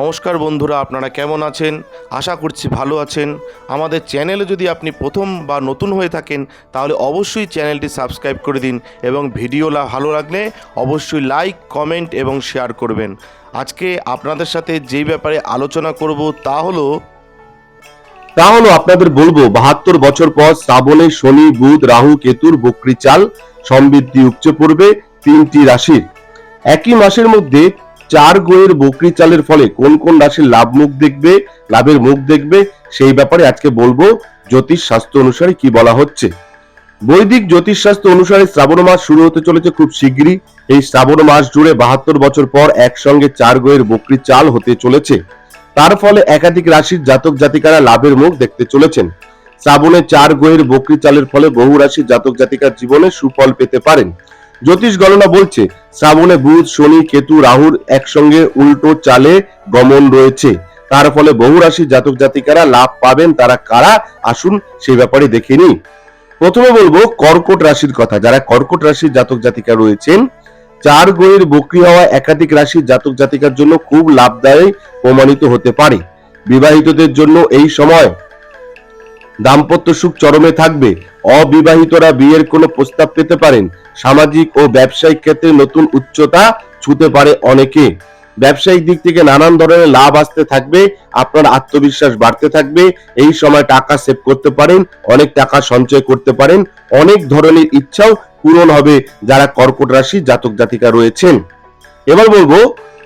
নমস্কার বন্ধুরা, আপনারা কেমন আছেন? আশা করছি ভালো আছেন। আমাদের চ্যানেলে যদি আপনি প্রথম বা নতুন হয়ে থাকেন, তাহলে অবশ্যই চ্যানেলটি সাবস্ক্রাইব করে দিন এবং ভিডিও ভালো লাগলে অবশ্যই লাইক, কমেন্ট এবং শেয়ার করবেন। আজকে আপনাদের সাথে যেই ব্যাপারে আলোচনা করব তা হলো তা হলো আপনাদের বলব, বাহাত্তর বছর পর শ্রাবণে শনি, বুধ, রাহু, কেতুর বকরি চাল সমৃদ্ধি উপচে পড়বে তিনটি রাশির। একই মাসের মধ্যে চার গোয়ের বকরি চালের ফলে কোন কোন রাশির লাভ মুখ দেখবে, লাভের মুখ দেখবে, সেই ব্যাপারে আজকে বলব জ্যোতিষ শাস্ত্র অনুসারে কি বলা হচ্ছে। বৈদিক জ্যোতিষ শাস্ত্র অনুসারে শ্রাবণ মাস শুরু হতে চলেছে খুব শীঘ্রই। এই শ্রাবণ মাস জুড়ে বাহাত্তর বছর পর একসঙ্গে চার গোয়ের বকরি চাল হতে চলেছে। তার ফলে একাধিক রাশির জাতক জাতিকারা লাভের মুখ দেখতে চলেছেন। শ্রাবণে চার গোয়ের বকরি চালের ফলে বহু রাশির জাতক জাতিকার জীবনে সুফল পেতে পারেন। জ্যোতিষ গণনা বলছে শ্রাবণে বুধ, শনি, কেতু, রাহুর একসঙ্গে উল্টো চালে গমন রয়েছে। তার ফলে বহু রাশির জাতক জাতিকারা লাভ পাবেন। তারা কারা? আসুন সেই ব্যাপারে দেখে নিই। প্রথমে বলব, কর্কট রাশির কথা। যারা কর্কট রাশির জাতক জাতিকা রয়েছেন, চার গোয়ের বকরি হওয়া একাধিক রাশির জাতক জাতিকার জন্য খুব লাভদায়ী প্রমাণিত হতে পারে। বিবাহিতদের জন্য এই সময় দাম্পত্য সুখ চরমে থাকবে। অবিবাহিতরা বিয়ের কোনো প্রস্তাব পেতে পারেন। সামাজিক ও ব্যবসায়িক ক্ষেত্রে নতুন উচ্চতা ছুতে পারে অনেকে। ব্যবসায়িক দিক থেকে নানান ধরনের লাভ আসতে থাকবে, আপনার আত্মবিশ্বাস বাড়তে থাকবে, এই সময় টাকা সেভ করতে পারেন, অনেক টাকা সঞ্চয় করতে পারেন, অনেক ধরনের ইচ্ছাও পূরণ হবে যারা কর্কট রাশি জাতক জাতিকা রয়েছেন। এবার বলব,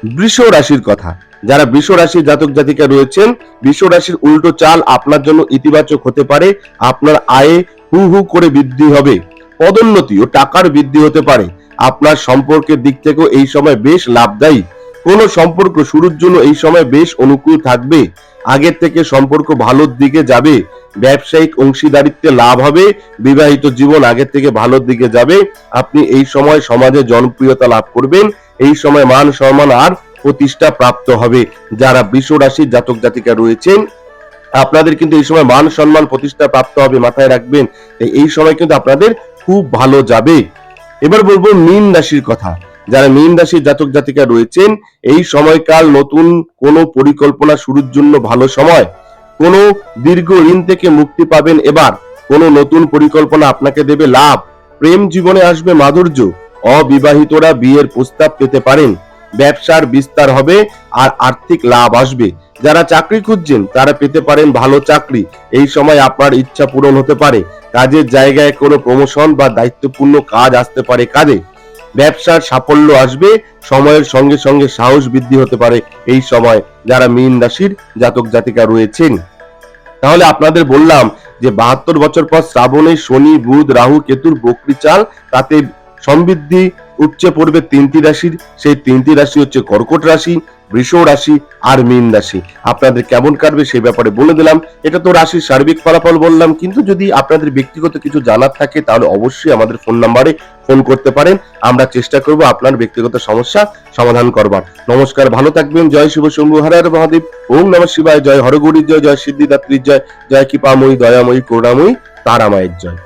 বৃষ রাশির কথা। যারা বৃষ রাশির জাতক জাতিকা রয়েছেন, বৃষ রাশির উল্টো চাল আপনার জন্য ইতিবাচক হতে পারে, আপনার আয়ে হু হু করে বৃদ্ধি হবে। পদোন্নতি ও টাকার বৃদ্ধি হতে পারে। আপনার সম্পর্কের দিক থেকেও এই সময় বেশ লাভদায়ী। কোন সম্পর্ক শুরুর জন্য এই সময় বেশ অনুকূল থাকবে। আগের থেকে সম্পর্ক ভালোর দিকে যাবে। ব্যবসায়িক অংশীদারিত্বে লাভ হবে। বিবাহিত জীবন আগের থেকে ভালোর দিকে যাবে। আপনি এই সময় সমাজে জনপ্রিয়তা লাভ করবেন। এই সময় মান সম্মান আর প্রতিষ্ঠা প্রাপ্ত হবে। যারা বিশ্ব রাশির জাতক জাতিকা রয়েছেন আপনাদের কিন্তু এই সময় মান সম্মান প্রতিষ্ঠা প্রাপ্ত হবে, মাথায় রাখবেন এই সময় কিন্তু আপনাদের খুব ভালো যাবে। এবার বলব মীন রাশির কথা। যারা মীন রাশির জাতক জাতিকা রয়েছেন, এই সময়কাল নতুন কোনো পরিকল্পনা শুরুর জন্য ভালো সময়। কোনো দীর্ঘ ঋণ থেকে মুক্তি পাবেন এবার। কোনো নতুন পরিকল্পনা আপনাকে দেবে লাভ। প্রেম জীবনে আসবে মাধুর্য। অবিবাহিতরা বিয়ের প্রস্তাব পেতে পারেন। ব্যবসার বিস্তার হবে আর আর্থিক লাভ আসবে। যারা চাকরি খুঁজছেন, তারা পেতে পারেন ভালো চাকরি। এই সময় আপনার ইচ্ছা পূরণ হতে পারে। কাজের জায়গায় কোনো প্রমোশন বা দায়িত্বপূর্ণ কাজ আসতে পারে কাজে। ব্যবসার সাফল্য আসবে, সময়ের সঙ্গে সঙ্গে সাহস বৃদ্ধি হতে পারে এই সময়। যারা মীন রাশির জাতক জাতিকা রয়েছেন, তাহলে আপনাদের বললাম যে বাহাত্তর বছর পর শ্রাবণে শনি, বুধ, রাহু, কেতুর বকরি চাল তাতে সমৃদ্ধি উপচে পড়বে তিনটি রাশির। সেই তিনটি রাশি হচ্ছে কর্কট রাশি, বৃষ রাশি আর মীন রাশি। আপনাদের কেমন কাটবে সেই ব্যাপারে বলে দিলাম। এটা তো রাশির সার্বিক ফলাফল বললাম, কিন্তু যদি আপনাদের ব্যক্তিগত কিছু জানার থাকে, তাহলে অবশ্যই আমাদের ফোন নাম্বারে ফোন করতে পারেন। আমরা চেষ্টা করব আপনার ব্যক্তিগত সমস্যা সমাধান করবার। নমস্কার, ভালো থাকবেন। জয় শিব শম্ভু হরার মহাদেব। ওম নমঃ শিবায়। জয় হরগৌরীর জয় জয় সিদ্ধিদাত্রীর জয়। জয় কৃপাময়ী, দয়াময়ী, করুণাময়ী, তারামায়ের জয়।